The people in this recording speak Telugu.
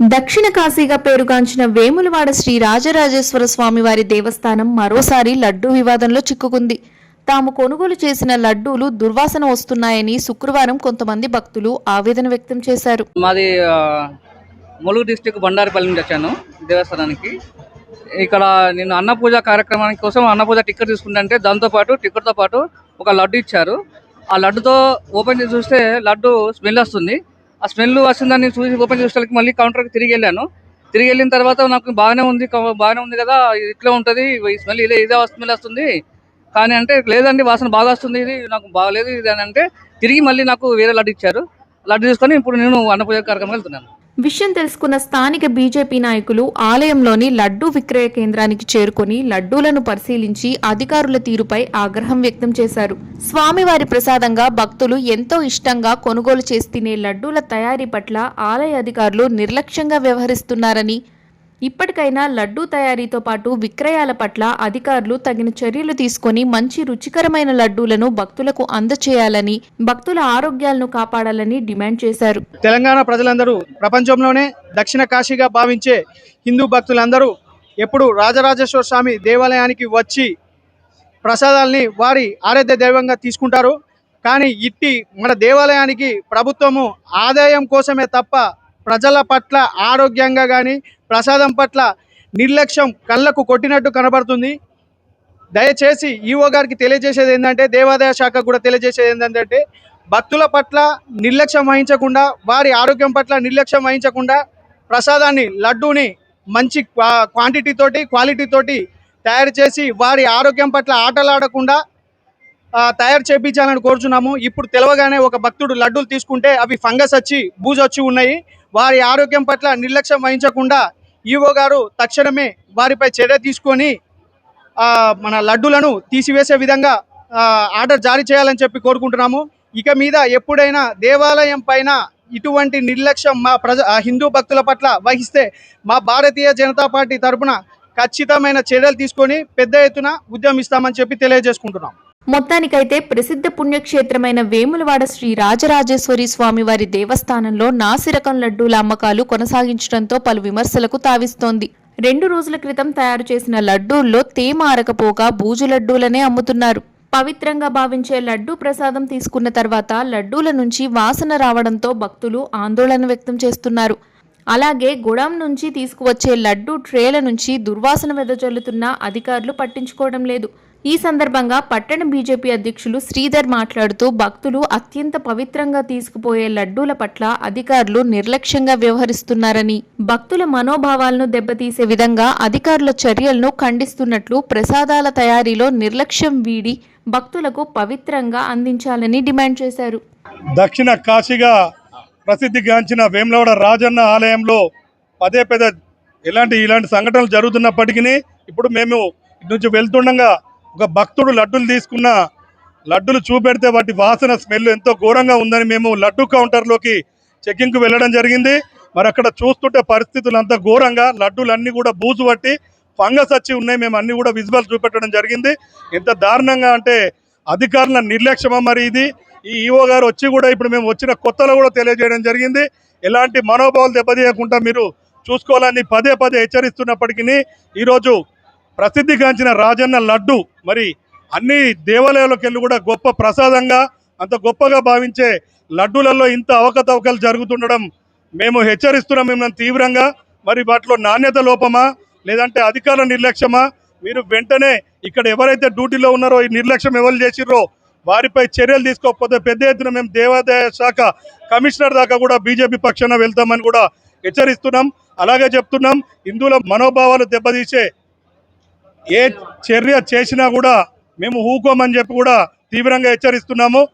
దక్షిణ కాశీగా పేరుగాంచిన వేములవాడ శ్రీ రాజరాజేశ్వర స్వామి వారి దేవస్థానం మరోసారి లడ్డూ వివాదంలో చిక్కుకుంది. తాము కొనుగోలు చేసిన లడ్డూలు దుర్వాసన వస్తున్నాయని శుక్రవారం కొంతమంది భక్తులు ఆవేదన వ్యక్తం చేశారు. మాది ములుగు డిస్టిక్ బండారిపల్లి నుంచి వచ్చాను దేవస్థానానికి. ఇక్కడ నేను అన్నపూజ కార్యక్రమానికి కోసం అన్నపూజ టికెట్ తీసుకుంటే దాంతోపాటు టికెట్తో పాటు ఒక లడ్డు ఇచ్చారు. ఆ లడ్డుతో ఓపెన్ చేసి చూస్తే లడ్డు స్మెల్ వస్తుంది. ఆ స్మెల్ వస్తుందని చూసి ఓపెన్ చేసేసరికి మళ్ళీ కౌంటర్కి తిరిగి వెళ్ళాను. తిరిగి వెళ్ళిన తర్వాత నాకు బాగానే ఉంది బాగానే ఉంది కదా ఇది ఇట్లా ఉంటుంది ఈ స్మెల్ ఇదే ఇదే స్మెల్ వస్తుంది. కానీ అంటే లేదండి వాసన బాగా వస్తుంది ఇది నాకు బాగాలేదు ఇది అని అంటే తిరిగి మళ్ళీ నాకు వేరే లడ్డు ఇచ్చారు. లడ్డు తీసుకొని ఇప్పుడు నేను అన్నపూజ కార్యక్రమం వెళ్తున్నాను. విషయం తెలుసుకున్న స్థానిక బీజేపీ నాయకులు ఆలయంలోని లడ్డూ విక్రయ కేంద్రానికి చేరుకొని లడ్డూలను పరిశీలించి అధికారుల తీరుపై ఆగ్రహం వ్యక్తం చేశారు. స్వామివారి ప్రసాదంగా భక్తులు ఎంతో ఇష్టంగా కొనుగోలు చేసి తినే లడ్డూల తయారీ పట్ల ఆలయ అధికారులు నిర్లక్ష్యంగా వ్యవహరిస్తున్నారని ఇప్పటికైనా లడ్డూ తయారీతో పాటు విక్రయాల పట్ల అధికారులు తగిన చర్యలు తీసుకొని మంచి రుచికరమైన లడ్డూలను భక్తులకు అందచేయాలని భక్తుల ఆరోగ్యాలను కాపాడాలని డిమాండ్ చేశారు. తెలంగాణ ప్రజలందరూ ప్రపంచంలోనే దక్షిణ కాశీగా భావించే హిందూ భక్తులందరూ ఎప్పుడు రాజరాజేశ్వర స్వామి దేవాలయానికి వచ్చి ప్రసాదాల్ని వారి ఆరాధ్య దైవంగా తీసుకుంటారు. కానీ ఇట్టి మన దేవాలయానికి ప్రభుత్వము ఆదాయం కోసమే తప్ప ప్రజల పట్ల ఆరోగ్యంగా కానీ ప్రసాదం పట్ల నిర్లక్ష్యం కళ్ళకు కొట్టినట్టు కనబడుతుంది. దయచేసి ఈఓ గారికి తెలియజేసేది ఏంటంటే దేవాదాయ శాఖకు కూడా తెలియజేసేది ఏంటంటే భక్తుల పట్ల నిర్లక్ష్యం వహించకుండా వారి ఆరోగ్యం పట్ల నిర్లక్ష్యం వహించకుండా ప్రసాదాన్ని లడ్డూని మంచి క్వాంటిటీ తోటి క్వాలిటీ తోటి తయారు చేసి వారి ఆరోగ్యం పట్ల ఆటలాడకుండా తయారు చేయించాలని కోరుచున్నాము. ఇప్పుడు తెలవగానే ఒక భక్తుడు లడ్డూలు తీసుకుంటే అవి ఫంగస్ వచ్చి బూజు వచ్చి ఉన్నాయి. వారి ఆరోగ్యం పట్ల నిర్లక్ష్యం వహించకుండా ఈవో గారు తక్షణమే వారిపై చర్య తీసుకొని మన లడ్డూలను తీసివేసే విధంగా ఆర్డర్ జారీ చేయాలని చెప్పి కోరుకుంటున్నాము. ఇక మీద ఎప్పుడైనా దేవాలయం పైన ఇటువంటి నిర్లక్ష్యం మా ప్రజ హిందూ భక్తుల పట్ల వహిస్తే మా భారతీయ జనతా పార్టీ తరపున ఖచ్చితమైన చర్యలు తీసుకొని పెద్ద ఎత్తున ఉద్యమిస్తామని చెప్పి తెలియజేసుకుంటున్నాం. మొత్తానికైతే ప్రసిద్ధ పుణ్యక్షేత్రమైన వేములవాడ శ్రీ రాజరాజేశ్వరి స్వామివారి దేవస్థానంలో నాసిరకం లడ్డూల అమ్మకాలు కొనసాగించడంతో పలు విమర్శలకు తావిస్తోంది. రెండు రోజుల క్రితం తయారు చేసిన లడ్డూల్లో తేమ అరకపోగా బూజు లడ్డూలనే అమ్ముతున్నారు. పవిత్రంగా భావించే లడ్డూ ప్రసాదం తీసుకున్న తర్వాత లడ్డూల నుంచి వాసన రావడంతో భక్తులు ఆందోళన వ్యక్తం చేస్తున్నారు. అలాగే గుడాం నుంచి తీసుకువచ్చే లడ్డూ ట్రేల నుంచి దుర్వాసన వెదజల్లుతున్న అధికారులు పట్టించుకోవడం లేదు. ఈ సందర్భంగా పట్టణ బీజేపీ అధ్యక్షులు శ్రీధర్ మాట్లాడుతూ భక్తులు అత్యంత పవిత్రంగా తీసుకుపోయే లడ్డూల పట్ల అధికారులు నిర్లక్ష్యంగా వ్యవహరిస్తున్నారని భక్తుల మనోభావాలను దెబ్బతీసే విధంగా అధికారుల చర్యలను ఖండిస్తున్నట్లు ప్రసాదాల తయారీలో నిర్లక్ష్యం వీడి భక్తులకు పవిత్రంగా అందించాలని డిమాండ్ చేశారు. దక్షిణ కాశీగా ప్రసిద్ధిగాంచిన వేములవాడ రాజన్న ఆలయంలో పదే పదే ఇలాంటి ఇలాంటి సంఘటనలు జరుగుతున్నప్పటికీ ఇప్పుడు మేము ఇటు నుంచి వెళ్తుండగా ఒక భక్తుడు లడ్డులు తీసుకున్న లడ్డులు చూపెడితే వాటి వాసన స్మెల్ ఎంతో ఘోరంగా ఉందని మేము లడ్డు కౌంటర్లోకి చెక్కింగ్కి వెళ్ళడం జరిగింది. మరి అక్కడ చూస్తుంటే పరిస్థితులు అంతా ఘోరంగా లడ్డూలన్నీ కూడా బూజు పట్టి ఫంగస్ వచ్చి ఉన్నాయి. మేము అన్నీ కూడా విజువల్ చూపెట్టడం జరిగింది. ఎంత దారుణంగా అంటే అధికారుల నిర్లక్ష్యమా మరి ఇది. ఈ ఈఓ గారు వచ్చి కూడా ఇప్పుడు మేము వచ్చిన కొత్తలో కూడా తెలియజేయడం జరిగింది. ఎలాంటి మనోభావాలు దెబ్బతీయకుండా మీరు చూసుకోవాలని పదే పదే హెచ్చరిస్తున్నప్పటికీ ఈరోజు ప్రసిద్ధిగాంచిన రాజన్న లడ్డు మరి అన్ని దేవాలయాలకు వెళ్ళి కూడా గొప్ప ప్రసాదంగా అంత గొప్పగా భావించే లడ్డూలలో ఇంత అవకతవకలు జరుగుతుండడం మేము హెచ్చరిస్తున్నాం మిమ్మల్ని తీవ్రంగా. మరి వాటిలో నాణ్యత లోపమా లేదంటే అధికారుల నిర్లక్ష్యమా? మీరు వెంటనే ఇక్కడ ఎవరైతే డ్యూటీలో ఉన్నారో ఈ నిర్లక్ష్యం ఎవరు చేసిర్రో వారిపై చర్యలు తీసుకోకపోతే పెద్ద ఎత్తున మేము దేవాదాయ శాఖ కమిషనర్ దాకా కూడా బీజేపీ పక్షాన వెళ్తామని కూడా హెచ్చరిస్తున్నాం. అలాగే చెప్తున్నాం హిందువుల మనోభావాలు దెబ్బతీసే ఏ చర్య చేసినా కూడా మేము ఊకోమని చెప్పి కూడా తీవ్రంగా హెచ్చరిస్తున్నాము.